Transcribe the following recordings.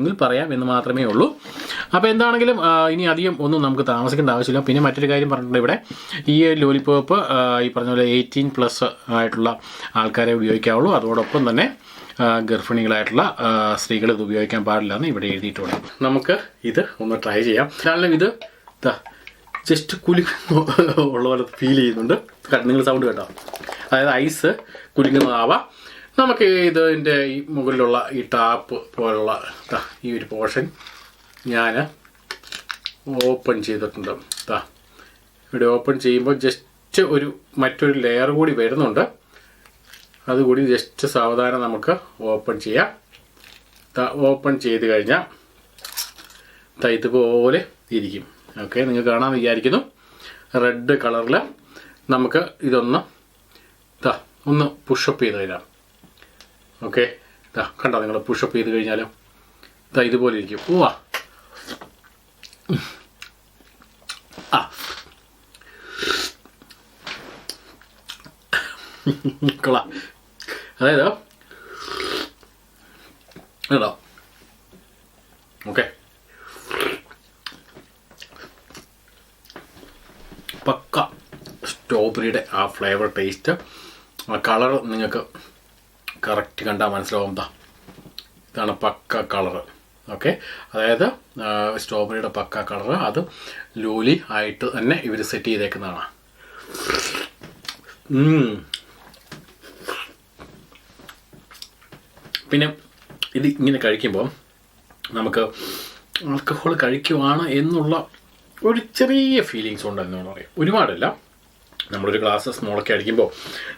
എങ്കിൽ പറയാം എന്ന് മാത്രമേ ഉള്ളൂ. അപ്പോൾ എന്താണെങ്കിലും ഇനി അധികം ഒന്നും നമുക്ക് താമസിക്കേണ്ട ആവശ്യമില്ല. പിന്നെ മറ്റൊരു കാര്യം പറഞ്ഞിട്ടുണ്ട് ഇവിടെ. ഈ ലോലിപോപ്പ് ഈ പറഞ്ഞ പോലെ എയ്റ്റീൻ പ്ലസ് ആയിട്ടുള്ള ആൾക്കാരെ ഉപയോഗിക്കാവുള്ളൂ. അതോടൊപ്പം തന്നെ ഗർഭിണികളായിട്ടുള്ള സ്ത്രീകൾ ഇത് ഉപയോഗിക്കാൻ പാടില്ല എന്ന് ഇവിടെ എഴുതിയിട്ടുണ്ട്. നമുക്ക് ഇത് ഒന്ന് ട്രൈ ചെയ്യാം. കാരണം ഇത് ജസ്റ്റ് കുലി ഉള്ള പോലെ ഫീൽ ചെയ്യുന്നുണ്ട്. നിങ്ങൾ സൗണ്ട് കേട്ടോ? അതായത് ഐസ് കുലുങ്ങുന്നതാവാം. നമുക്ക് ഇതിന്റെ ഈ മുകളിലുള്ള ഈ ടാപ്പ് പോലുള്ള ഈ ഒരു പോർഷൻ ഞാൻ ഓപ്പൺ ചെയ്തിട്ടുണ്ട്. താ ഇവിടെ ഓപ്പൺ ചെയ്യുമ്പോൾ ജസ്റ്റ് ഒരു മറ്റൊരു ലെയർ കൂടി വരുന്നുണ്ട്. അതുകൂടി ജസ്റ്റ് സാവധാനം നമുക്ക് ഓപ്പൺ ചെയ്യാം. ദാ ഓപ്പൺ ചെയ്ത് കഴിഞ്ഞാൽ ഇതുപോലെ ഇരിക്കും. ഓക്കെ നിങ്ങൾക്ക് കാണാൻ വിചാരിക്കുന്നു. റെഡ് കളറിൽ നമുക്ക് ഇതൊന്ന് താ ഒന്ന് പുഷപ്പ് ചെയ്ത് തരാം. ഓക്കെ. ഇതാ കണ്ടോ നിങ്ങൾ പുഷപ്പ് ചെയ്ത് കഴിഞ്ഞാലും? ഇതാ ഇതുപോലെ ഇരിക്കും. ഓ ആ. കൊള്ളാം. അതായത് കേട്ടോ ഓക്കെ. പക്ക സ്ട്രോബെറിയുടെ ആ ഫ്ലേവർ ടേസ്റ്റ് ആ കളർ നിങ്ങൾക്ക് കറക്റ്റ് കണ്ടാൽ മനസ്സിലാവും ദാ. ഇതാണ് പക്ക കളറ്. ഓക്കെ? അതായത് സ്ട്രോബെറിയുടെ പക്ക കളറ്. അത് ലൂലി ആയിട്ട് തന്നെ ഇവർ സെറ്റ് ചെയ്തേക്കുന്നതാണ്. പിന്നെ ഇത് ഇങ്ങനെ കഴിക്കുമ്പോൾ നമുക്ക് ആൽക്കഹോൾ കഴിക്കുവാണ് എന്നുള്ള ഒരു ചെറിയ ഫീലിങ്സ് ഉണ്ടെന്ന് പറയാം. ഒരുപാടല്ല. നമ്മളൊരു ഗ്ലാസ് സ്മോളൊക്കെ അടിക്കുമ്പോൾ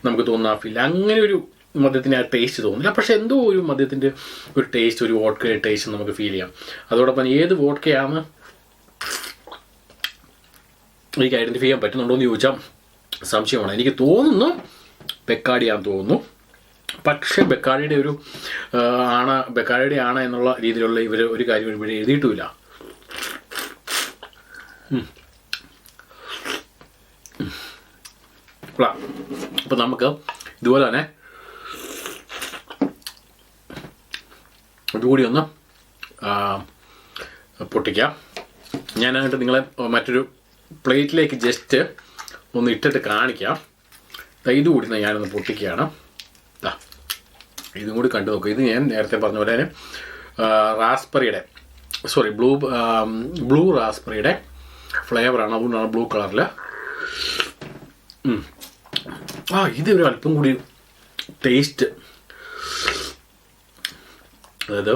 നമുക്ക് തോന്നുന്ന ആ ഫീൽ അങ്ങനെ ഒരു മദ്യത്തിന് ആ ടേസ്റ്റ് തോന്നില്ല. പക്ഷെ എന്തോ ഒരു മദ്യത്തിന്റെ ഒരു ടേസ്റ്റ് ഒരു വോഡ്ക ടേസ്റ്റ് നമുക്ക് ഫീൽ ചെയ്യാം. അതോടൊപ്പം ഏത് വോട്ടയാണ് എനിക്ക് ഐഡന്റിഫൈ ചെയ്യാൻ പറ്റുന്നുണ്ടോ എന്ന് ചോദിച്ചാൽ സംശയമാണ്. എനിക്ക് തോന്നുന്നു ബെക്കാടിയാന്ന് തോന്നുന്നു. പക്ഷേ ബെക്കാടിയുടെ ഒരു ആണ ആണ് ബെക്കാടിയുടെ ആണ് എന്നുള്ള രീതിയിലുള്ള ഇവർ ഒരു കാര്യം ഇവിടെ എഴുതിയിട്ടുമില്ല. അപ്പം നമുക്ക് ഇതുപോലെ തന്നെ ഇതുകൂടി ഒന്ന് പൊട്ടിക്കാം. ഞാനായിട്ട് നിങ്ങളെ മറ്റൊരു പ്ലേറ്റിലേക്ക് ജസ്റ്റ് ഒന്ന് ഇട്ടിട്ട് കാണിക്കാം. ഇത് ഒന്ന് ഞാനൊന്ന് പൊട്ടിക്കുകയാണ്. ഇതും കൂടി കണ്ടു നോക്കുക ഇത് ഞാൻ നേരത്തെ പറഞ്ഞ പോലെ തന്നെ റാസ്ബെറിയുടെ സോറി ബ്ലൂ ബ്ലൂ റാസ്ബെറിയുടെ ഫ്ലേവറാണ്. അതുകൊണ്ടാണ് ബ്ലൂ കളറിൽ ആ ഇത് ഒരു അല്പം കൂടി ടേസ്റ്റ് അതായത്